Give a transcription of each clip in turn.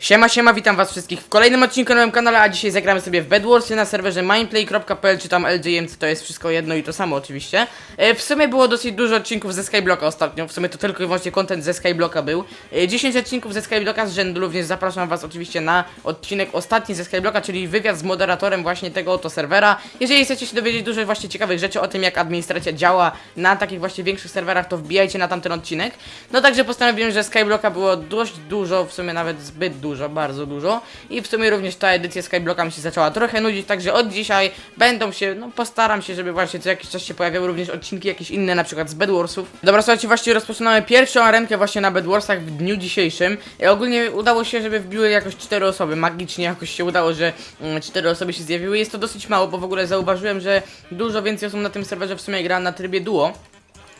Siema, siema, witam was wszystkich w kolejnym odcinku na moim kanale, a dzisiaj zagramy sobie w Bedwarsy na serwerze mindplay.pl czy tam LJMC, to jest wszystko jedno i to samo oczywiście. E, w sumie było dosyć dużo odcinków ze Skyblocka ostatnio, w sumie to tylko i wyłącznie content ze Skyblocka był. E, 10 odcinków ze Skyblocka z rzędu, również zapraszam was oczywiście na odcinek ostatni ze Skyblocka, czyli wywiad z moderatorem właśnie tego oto serwera. Jeżeli chcecie się dowiedzieć dużo właśnie ciekawych rzeczy o tym, jak administracja działa na takich właśnie większych serwerach, to wbijajcie na tamten odcinek. No także postanowiłem, że Skyblocka było dość dużo, w sumie nawet zbyt dużo, bardzo dużo. I w sumie również ta edycja Skyblocka mi się zaczęła trochę nudzić, także od dzisiaj będą się, no postaram się, żeby właśnie co jakiś czas się pojawiały również odcinki jakieś inne, na przykład z Bedwarsów. Dobra, słuchajcie, właśnie rozpoczynamy pierwszą arenkę właśnie na Bedwarsach w dniu dzisiejszym. I ogólnie udało się, żeby wbiły jakoś cztery osoby, magicznie jakoś się udało, że mm, cztery osoby się zjawiły. Jest to dosyć mało, bo w ogóle zauważyłem, że dużo więcej osób na tym serwerze w sumie gra na trybie duo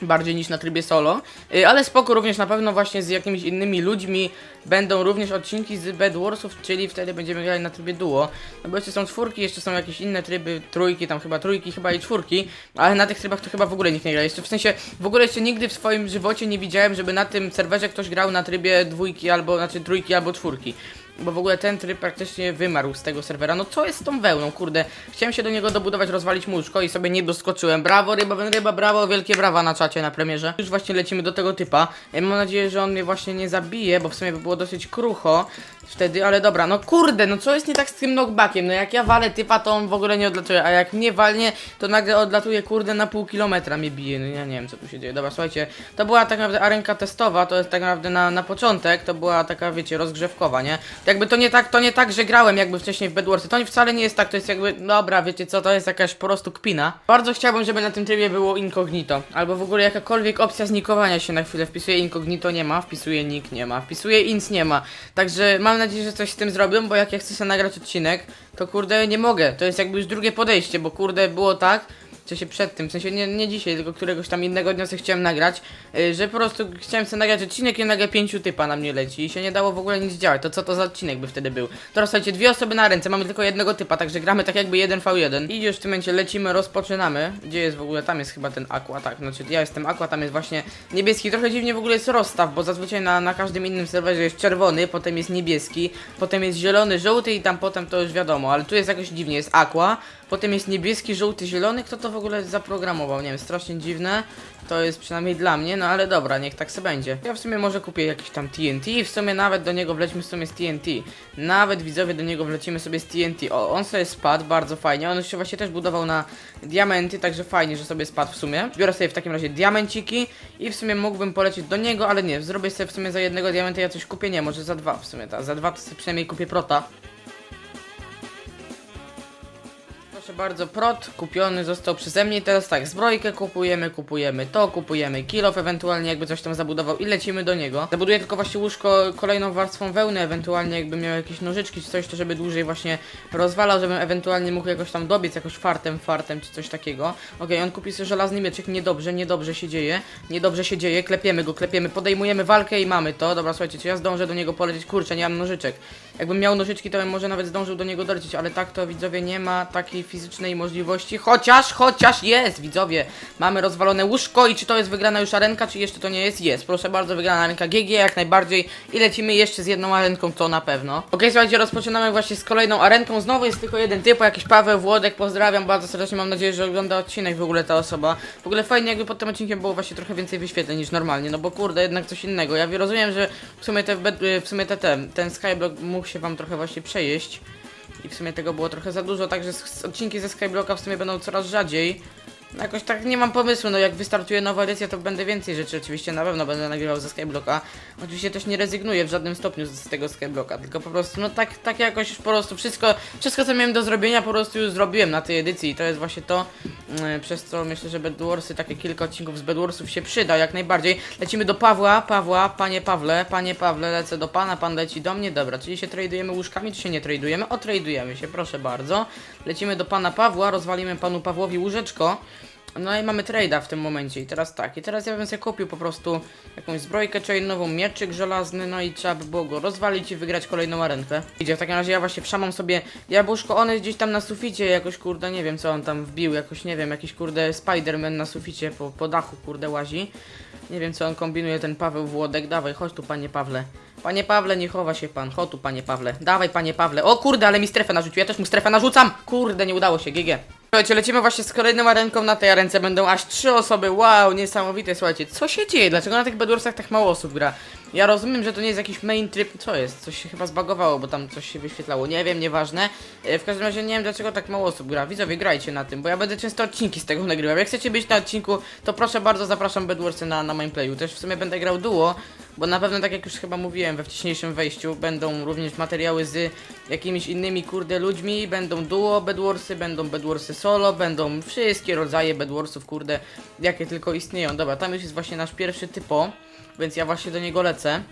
bardziej niż na trybie solo, Y, ale spoko również na pewno właśnie z jakimiś innymi ludźmi będą również odcinki z Bedwarsów, czyli wtedy będziemy grali na trybie duo, no bo jeszcze są czwórki, jeszcze są jakieś inne tryby, trójki, tam chyba trójki, chyba i czwórki, ale na tych trybach to chyba w ogóle nikt nie gra, jeszcze w sensie w ogóle jeszcze nigdy w swoim żywocie nie widziałem, żeby na tym serwerze ktoś grał na trybie dwójki albo, znaczy trójki albo czwórki. Bo w ogóle ten tryb praktycznie wymarł z tego serwera. No co jest z tą wełną, kurde? Chciałem się do niego dobudować, rozwalić mu łóżko i sobie nie doskoczyłem. Brawo, ryba, ryba, brawo, wielkie brawa na czacie, na premierze. Już właśnie lecimy do tego typa. Ja mam nadzieję, że on mnie właśnie nie zabije, bo w sumie by było dosyć krucho wtedy, ale dobra, no kurde, no co jest nie tak z tym knockbackiem? No jak ja walę typa, to on w ogóle nie odlatuje, a jak nie walnie, to nagle odlatuje, kurde, na pół kilometra mnie bije. No ja nie wiem, co tu się dzieje. Dobra, słuchajcie, to była tak naprawdę arenka testowa, to jest tak naprawdę na, na początek, to była taka, wiecie, rozgrzewkowa, nie? Jakby to nie tak, to nie tak, że grałem jakby wcześniej w Bedwarsy, to wcale nie jest tak, to jest jakby, dobra, wiecie co, to jest jakaś po prostu kpina. Bardzo chciałbym, żeby na tym trybie było incognito, albo w ogóle jakakolwiek opcja znikowania się na chwilę. Wpisuję incognito, nie ma, wpisuję nick, nie ma, wpisuję ins, nie ma. Także mam nadzieję, że coś z tym zrobią, bo jak ja chcę sobie nagrać odcinek, to kurde nie mogę. To jest jakby już drugie podejście, bo kurde było tak, w sensie przed tym, w sensie nie, nie dzisiaj, tylko któregoś tam innego dnia sobie chciałem nagrać, yy, że po prostu chciałem sobie nagrać odcinek i nagle pięciu typa na mnie leci i się nie dało w ogóle nic działać, to co to za odcinek by wtedy był? Teraz słuchajcie, dwie osoby na ręce, mamy tylko jednego typa, także gramy tak jakby 1v1 i już w tym momencie lecimy, rozpoczynamy, gdzie jest w ogóle, tam jest chyba ten aqua, tak, znaczy ja jestem aqua, tam jest właśnie niebieski, trochę dziwnie w ogóle jest rozstaw, bo zazwyczaj na, na każdym innym serwerze jest czerwony, potem jest niebieski, potem jest zielony, żółty i tam potem to już wiadomo, ale tu jest jakoś dziwnie, jest aqua, Potem jest niebieski, żółty, zielony. Kto to w ogóle zaprogramował? Nie wiem, strasznie dziwne. To jest przynajmniej dla mnie, no ale dobra, niech tak se będzie. Ja w sumie może kupię jakiś tam TNT i w sumie nawet do niego wlećmy w sumie z TNT. Nawet widzowie do niego wlecimy sobie z TNT. O, on sobie spadł, bardzo fajnie. On się właśnie też budował na diamenty, także fajnie, że sobie spadł w sumie. Biorę sobie w takim razie diamenciki i w sumie mógłbym polecieć do niego, ale nie, zrobię sobie w sumie za jednego diamenta ja coś kupię, nie, może za dwa w sumie, ta, za dwa to sobie przynajmniej kupię prota. Proszę bardzo, prot kupiony został przeze mnie. Teraz tak, zbrojkę kupujemy, kupujemy to, kupujemy kilof, ewentualnie jakby coś tam zabudował i lecimy do niego. Zabuduję tylko właśnie łóżko kolejną warstwą wełny, ewentualnie jakby miał jakieś nożyczki czy coś, to żeby dłużej właśnie rozwalał, żebym ewentualnie mógł jakoś tam dobiec jakoś fartem, fartem czy coś takiego. Okej, on kupi sobie żelazny mieczyk, niedobrze, niedobrze się dzieje, niedobrze się dzieje, klepiemy go, klepiemy, podejmujemy walkę i mamy to. Dobra, słuchajcie, czy ja zdążę do niego polecieć? Kurczę, nie mam nożyczek. Jakbym miał nożyczki, to bym może nawet zdążył do niego dolecieć, ale tak to widzowie nie ma takiej fizycznej możliwości. Chociaż, chociaż jest, widzowie. Mamy rozwalone łóżko i czy to jest wygrana już arenka, czy jeszcze to nie jest? Jest. Proszę bardzo, wygrana arenka GG jak najbardziej i lecimy jeszcze z jedną arenką, to na pewno. Okej, słuchajcie, rozpoczynamy właśnie z kolejną arenką. Znowu jest tylko jeden typ, jakiś Paweł Włodek, pozdrawiam bardzo serdecznie, mam nadzieję, że ogląda odcinek w ogóle ta osoba. W ogóle fajnie jakby pod tym odcinkiem było właśnie trochę więcej wyświetleń niż normalnie, no bo kurde, jednak coś innego. Ja rozumiem, że w sumie te, w sumie te, te ten Skyblock mógł się wam trochę właśnie przejeść. I w sumie tego było trochę za dużo, także odcinki ze Skyblocka w sumie będą coraz rzadziej. Jakoś tak nie mam pomysłu, no jak wystartuje nowa edycja, to będę więcej rzeczy, oczywiście na pewno będę nagrywał ze Skyblocka. Oczywiście też nie rezygnuję w żadnym stopniu z, tego Skyblocka, tylko po prostu, no tak, tak jakoś po prostu wszystko, wszystko co miałem do zrobienia po prostu już zrobiłem na tej edycji i to jest właśnie to, mm, przez co myślę, że Bedwarsy, takie kilka odcinków z Bedwarsów się przyda jak najbardziej. Lecimy do Pawła, Pawła, panie Pawle, panie Pawle, lecę do pana, pan leci do mnie, dobra, czyli się tradujemy łóżkami, czy się nie tradujemy? O, tradujemy się, proszę bardzo. Lecimy do pana Pawła, rozwalimy panu Pawłowi łóżeczko. No i mamy trade'a w tym momencie i teraz tak, i teraz ja bym sobie kupił po prostu jakąś zbrojkę chainową, mieczyk żelazny, no i trzeba by było go rozwalić i wygrać kolejną arenkę. Idzie, w takim razie ja właśnie wszamam sobie jabłuszko, one jest gdzieś tam na suficie, jakoś kurde, nie wiem co on tam wbił, jakoś nie wiem, jakiś kurde Spiderman na suficie po, po dachu kurde łazi. Nie wiem co on kombinuje ten Paweł Włodek, dawaj, chodź tu panie Pawle. Panie Pawle, nie chowa się pan. Chodź tu, panie Pawle. Dawaj, panie Pawle. O kurde, ale mi strefę narzucił. Ja też mu strefę narzucam. Kurde, nie udało się, GG. Słuchajcie, lecimy właśnie z kolejną arenką. Na tej arence będą aż trzy osoby. Wow, niesamowite. Słuchajcie, co się dzieje? Dlaczego na tych Bedwarsach tak mało osób gra? Ja rozumiem, że to nie jest jakiś main trip. Co jest? Coś się chyba zbagowało, bo tam coś się wyświetlało. Nie wiem, nieważne. E, W każdym razie nie wiem, dlaczego tak mało osób gra. Widzowie, grajcie na tym, bo ja będę często odcinki z tego nagrywał. Jak chcecie być na odcinku, to proszę bardzo, zapraszam Bedwarsy na, na mainplayu. Też w sumie będę grał duo, bo na pewno, tak jak już chyba mówiłem we wcześniejszym wejściu, będą również materiały z jakimiś innymi kurde ludźmi. Będą duo Bedwarsy, będą Bedwarsy solo, będą wszystkie rodzaje Bedwarsów, kurde, jakie tylko istnieją. Dobra, tam już jest właśnie nasz pierwszy typo, więc ja właśnie do niego lecę.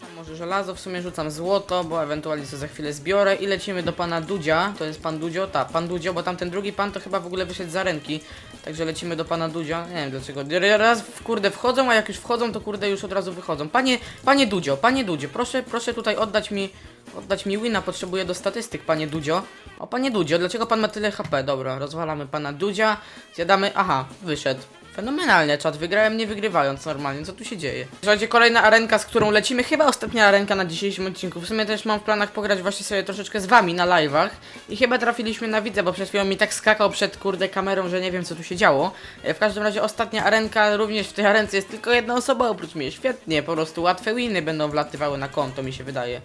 Tam może żelazo, w sumie rzucam złoto, bo ewentualnie sobie za chwilę zbiorę i lecimy do pana Dudzia. To jest pan Dudzio? Tak, pan Dudzio, bo tamten drugi pan to chyba w ogóle wyszedł za ręki. Także lecimy do pana Dudzia. Nie wiem dlaczego. Raz w kurde wchodzą, a jak już wchodzą, to kurde już od razu wychodzą. Panie, panie Dudzio, panie Dudzio, proszę, proszę tutaj oddać mi, oddać mi wina, potrzebuję do statystyk, panie Dudzio. O, panie Dudzio, dlaczego pan ma tyle HP? Dobra, rozwalamy pana Dudzia, zjadamy, aha, wyszedł. Fenomenalnie, czat, wygrałem nie wygrywając normalnie, co tu się dzieje? Słuchajcie, kolejna arenka, z którą lecimy, chyba ostatnia arenka na dzisiejszym odcinku. W sumie też mam w planach pograć właśnie sobie troszeczkę z wami na live'ach i chyba trafiliśmy na widzę, bo przed chwilą mi tak skakał przed kurde kamerą, że nie wiem co tu się działo. E, W każdym razie ostatnia arenka, również w tej arence jest tylko jedna osoba oprócz mnie, świetnie, po prostu łatwe winy będą wlatywały na konto, mi się wydaje.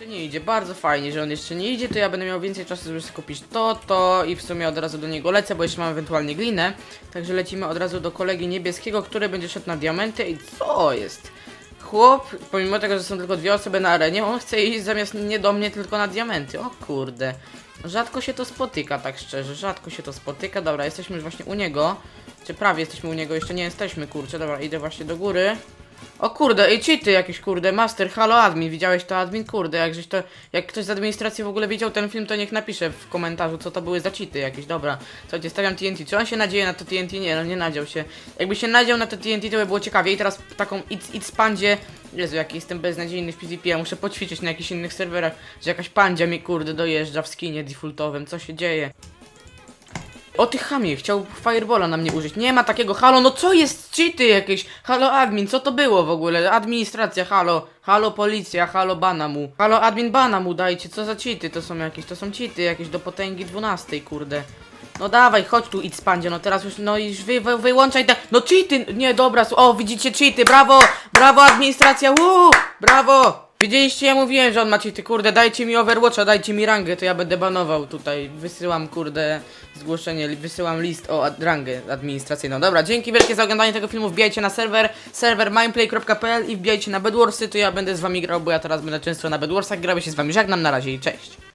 Jeszcze nie idzie, bardzo fajnie, że on jeszcze nie idzie, to ja będę miał więcej czasu, żeby sobie kupić to, to i w sumie od razu do niego lecę, bo jeszcze mam ewentualnie glinę. Także lecimy od razu do kolegi niebieskiego, który będzie szedł na diamenty i co jest? Chłop, pomimo tego, że są tylko dwie osoby na arenie, on chce iść zamiast nie do mnie, tylko na diamenty. O kurde. Rzadko się to spotyka, tak szczerze, rzadko się to spotyka. Dobra, jesteśmy już właśnie u niego. Czy prawie jesteśmy u niego, jeszcze nie jesteśmy, kurczę. Dobra, idę właśnie do góry. O kurde, ej cheaty jakieś kurde, master, halo admin, widziałeś to admin? Kurde, jak to, jak ktoś z administracji w ogóle widział ten film, to niech napisze w komentarzu, co to były za cheaty jakieś, dobra. Słuchajcie, stawiam TNT, czy on się nadzieje na to TNT? Nie, no nie nadział się. Jakby się nadział na to TNT, to by było ciekawie i teraz taką It's, it's pandzie, Jezu, jaki jestem beznadziejny w PvP, ja muszę poćwiczyć na jakichś innych serwerach, że jakaś pandzia mi kurde dojeżdża w skinie defaultowym, co się dzieje? O ty chamie, chciał Firebola na mnie użyć. Nie ma takiego, halo, no co jest cheaty jakieś? Halo admin, co to było w ogóle? Administracja, halo, halo policja, halo bana mu. Halo admin bana mu dajcie, co za cheaty to są jakieś? To są cheaty jakieś do potęgi 12, kurde. No dawaj, chodź tu idź spandzie, no teraz już, no już wy, wy, wyłączaj te, no cheaty, nie dobra, o widzicie cheaty, brawo, brawo administracja, uuu, brawo. Widzieliście, ja mówiłem, że on ma cheaty, kurde, dajcie mi Overwatcha, dajcie mi rangę, to ja będę banował tutaj, wysyłam, kurde, zgłoszenie, wysyłam list o ad rangę administracyjną. Dobra, dzięki wielkie za oglądanie tego filmu, wbijajcie na serwer, serwer mindplay.pl i wbijajcie na Bedwarsy, to ja będę z wami grał, bo ja teraz będę często na Bedwarsach grał, się z wami żegnam, na razie i cześć.